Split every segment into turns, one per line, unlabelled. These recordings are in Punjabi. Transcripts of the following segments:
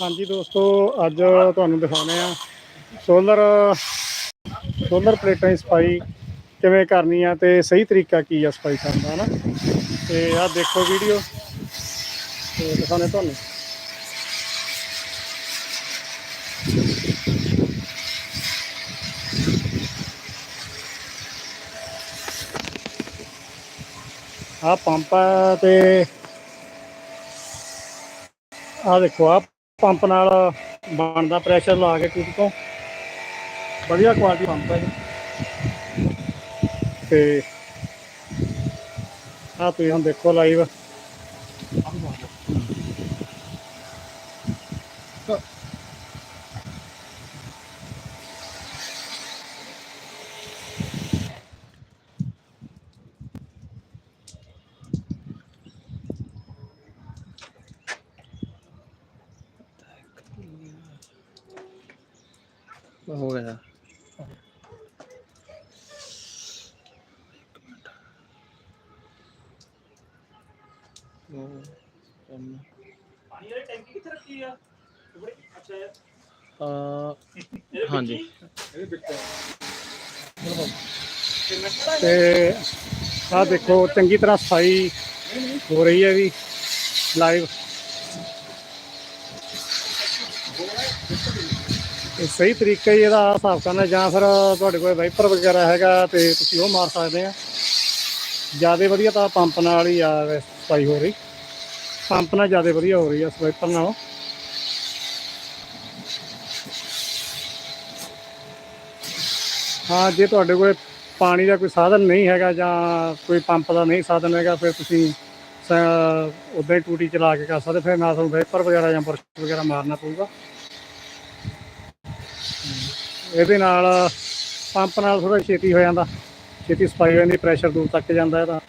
ਹਾਂਜੀ ਦੋਸਤੋ, ਅੱਜ ਤੁਹਾਨੂੰ ਦਿਖਾਉਂਦੇ ਆ ਸੋਲਰ ਸੋਲਰ ਪਲੇਟਾਂ ਦੀ ਸਫ਼ਾਈ ਕਿਵੇਂ ਕਰਨੀ ਆ ਤੇ ਸਹੀ ਤਰੀਕਾ ਕੀ ਆ ਸਫ਼ਾਈ ਕਰਨ ਦਾ, ਹਨਾ? ਤੇ ਆਹ ਦੇਖੋ ਵੀਡੀਓ ਤੇ ਦਿਖਾਉਂਦੇ ਤੁਹਾਨੂੰ। ਆਹ ਪੰਪ ਆ ਤੇ ਆ ਦੇਖੋ ਆ ਪੰਪ ਨਾਲ ਬਣਦਾ ਪ੍ਰੈਸ਼ਰ ਲਾ ਕੇ ਟੂਟੀ ਤੋਂ। ਵਧੀਆ ਕੁਆਲਿਟੀ ਪੰਪ ਹੈ ਜੀ। ਤੇ ਆ ਤੁਸੀਂ ਹੁਣ ਦੇਖੋ ਲਾਈਵ
ਹੋ ਗਿਆ
ਪਾਣੀ ਵਾਲੀ ਟੈਂਕੀ ਕਿੱਥੇ ਰੱਖੀ ਆ ਅੱਛਾ
ਆ ਹਾਂਜੀ।
ਤੇ ਆ ਦੇਖੋ ਚੰਗੀ ਤਰ੍ਹਾਂ ਸਫ਼ਾਈ ਹੋ ਰਹੀ ਹੈ ਵੀ ਲਾਈਵ ਤੇ ਸਹੀ ਤਰੀਕਾ ਹੀ ਇਹਦਾ ਹਿਸਾਬ ਕਰਨਾ, ਜਾਂ ਫਿਰ ਤੁਹਾਡੇ ਕੋਲ ਵਾਈਪਰ ਵਗੈਰਾ ਹੈਗਾ ਤੇ ਤੁਸੀਂ ਉਹ ਮਾਰ ਸਕਦੇ ਆ। ਜ਼ਿਆਦਾ ਵਧੀਆ ਤਾਂ ਪੰਪ ਨਾਲ ਹੀ ਆ ਸਫ਼ਾਈ ਹੋ ਰਹੀ। ਪੰਪ ਨਾਲ ਜ਼ਿਆਦਾ ਵਧੀਆ ਹੋ ਰਹੀ ਆ ਸਵਾਈਪਰ ਨਾਲੋਂ। ਹਾਂ, ਜੇ ਤੁਹਾਡੇ ਕੋਲ ਪਾਣੀ ਦਾ ਕੋਈ ਸਾਧਨ ਨਹੀਂ ਹੈਗਾ ਜਾਂ ਕੋਈ ਪੰਪ ਦਾ ਨਹੀਂ ਸਾਧਨ ਹੈਗਾ, ਫਿਰ ਤੁਸੀਂ ਉਦਾਂ ਹੀ ਟੂਟੀ ਚਲਾ ਕੇ ਕਰ ਸਕਦੇ। ਫਿਰ ਨਾ ਤੁਹਾਨੂੰ ਵਾਈਪਰ ਵਗੈਰਾ ਜਾਂ ਬਰਸ਼ ਵਗੈਰਾ ਮਾਰਨਾ ਪਊਗਾ। ਇਹਦੇ ਨਾਲ ਪੰਪ ਨਾਲ ਥੋੜਾ ਛੇਤੀ ਹੋ ਜਾਂਦਾ। ਛੇਤੀ ਸਫ਼ਾਈ ਹੋ ਜਾਂਦੀ ਪ੍ਰੈਸ਼ਰ ਦੂਰ ਤੱਕ ਜਾਂਦਾ ਇਹਦਾ।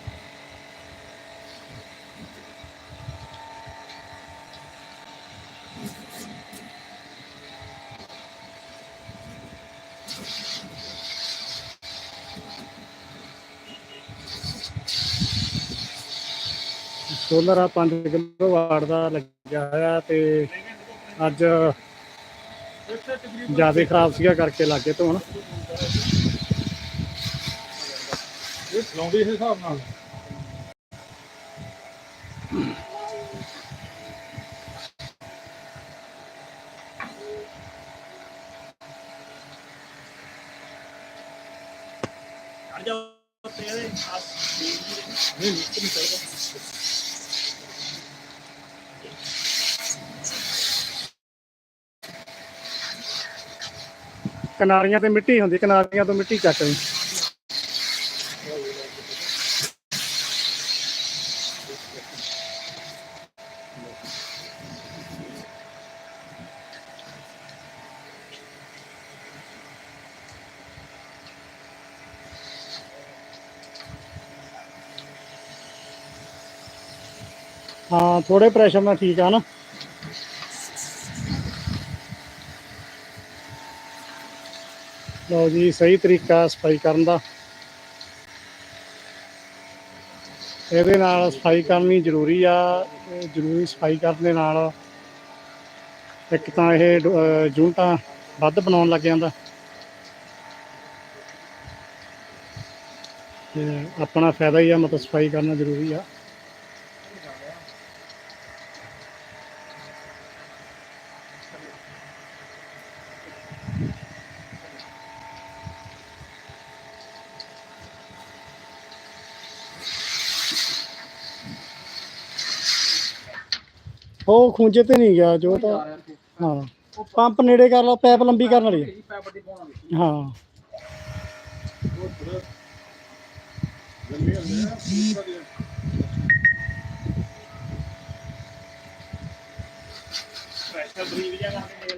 ਸੋਲਰ ਆ 5 ਕਿਲੋ ਵਾਟ ਦਾ ਲੱਗਿਆ ਹੋਇਆ ਤੇ ਅੱਜ ਜ਼ਿਆਦਾ ਖਰਾਬ ਸੀਗਾ ਕਰਕੇ ਲੱਗੇ ਧੋਣ।
ਇਹ ਚਲਾਉਂਦੀ ਇਸ ਹਿਸਾਬ ਨਾਲ। ਨਹੀਂ ਨਹੀਂ ਚਾਹੀਦਾ
ਕਿਨਾਰੀਆਂ ਤੇ ਮਿੱਟੀ ਹੁੰਦੀ, ਕਿਨਾਰੀਆਂ ਤੋਂ ਮਿੱਟੀ ਚੱਕ ਹਾਂ ਥੋੜੇ ਪ੍ਰੈਸ਼ਰ ਨਾਲ ਠੀਕ ਆ ਨਾ। ਲਓ ਜੀ, ਸਹੀ ਤਰੀਕਾ ਸਫ਼ਾਈ ਕਰਨ ਦਾ। ਇਹਦੇ ਨਾਲ ਸਫ਼ਾਈ ਕਰਨੀ ਜ਼ਰੂਰੀ ਆ ਜ਼ਰੂਰੀ ਸਫ਼ਾਈ ਕਰਨ ਦੇ ਨਾਲ ਇੱਕ ਤਾਂ ਇਹ ਡ- ਜੂਨਟਾਂ ਵੱਧ ਬਣਾਉਣ ਲੱਗ ਜਾਂਦਾ। ਤੇ ਆਪਣਾ ਫਾਇਦਾ ਹੀ ਆ, ਮਤਲਬ ਸਫ਼ਾਈ ਕਰਨਾ ਜ਼ਰੂਰੀ ਆ। ਉਹ ਖੂੰਜੇ ਤੇ ਨਹੀਂ ਗਿਆ ਜੋ ਤਾਂ ਹਾਂ। ਪੰਪ ਨੇੜੇ ਕਰ ਲਾ ਪੈਪ ਲੰਬੀ ਕਰਨ ਵਾਲੀ ਹੈ।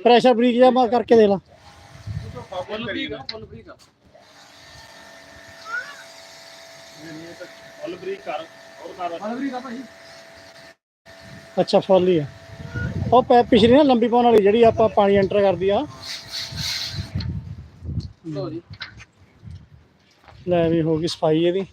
ਪ੍ਰੈਸ਼ਰ ਬਰੀਕ ਜਿਹਾ ਕਰਕੇ ਦੇ ਲਾ।
ਫੁੱਲ ਬਰੀਕ ਕਰ। ਹੋਰ ਕਰ। ਫੁੱਲ ਬਰੀਕ ਆ ਭਾਈ।
ਅੱਛਾ ਫੁੱਲ ਹੀ ਆ। ਉਹ ਪੈਪ ਪਿਛਲੀ ਨਾ ਲੰਬੀ ਪਾਉਣ ਵਾਲੀ ਜਿਹੜੀ ਆਪਾਂ ਪਾਣੀ ਐਂਟਰ ਕਰਦੀ ਆ।
ਲੋ ਜੀ।
ਲੈ ਵੀ ਹੋ ਗਈ ਸਫ਼ਾਈ ਇਹਦੀ।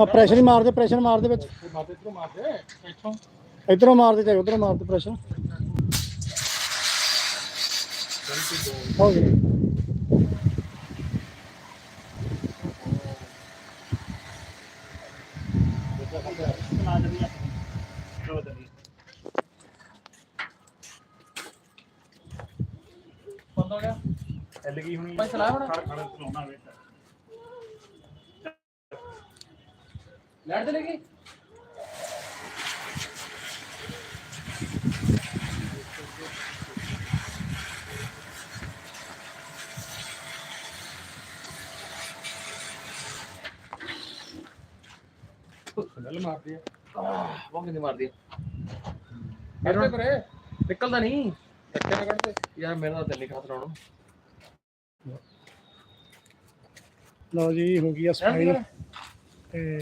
ਆ ਪ੍ਰੈਸ਼ਰ ਹੀ ਮਾਰ ਦੇ ਪ੍ਰੈਸ਼ਰ ਮਾਰ ਦੇ ਵਿੱਚ
ਇੱਥੋਂ।
ਇਧਰੋਂ ਮਾਰ ਦੇ ਚਾਹੇ ਉਧਰੋਂ ਮਾਰ ਦੇ ਪ੍ਰੈਸ਼ਰ ਹੋ ਗਿਆ।
ਬੰਦ ਹੋ ਗਿਆ। ਐਲ ਗਈ ਹੁਣੀ
ਭਾਈ ਚਲਾ ਹੁਣ।
ਖੜ ਖੜ ਚਲਾਉਣਾ ਵੇਟ
ਲੈਟ ਚਲੇ ਗਈ
ਗੱਲ ਮਾਰਦੀ ਆ।
ਬਹੁਤ ਕਿੰਨੀ ਮਾਰਦੀ
ਕੱਢਦੇ ਕਰੇ
ਨਿਕਲਦਾ ਨਹੀਂ।
ਧੱਕੇ ਨਾ ਕੱਢਦੇ
ਯਾਰ ਮੇਰਾ ਤਾਂ ਦਿਲ ਨਹੀਂ ਖਾਤ ਲਾਉਣਾ।
ਲਓ ਜੀ ਹੋ ਗਈ ਆ ਸਫ਼ਾਈ ਤੇ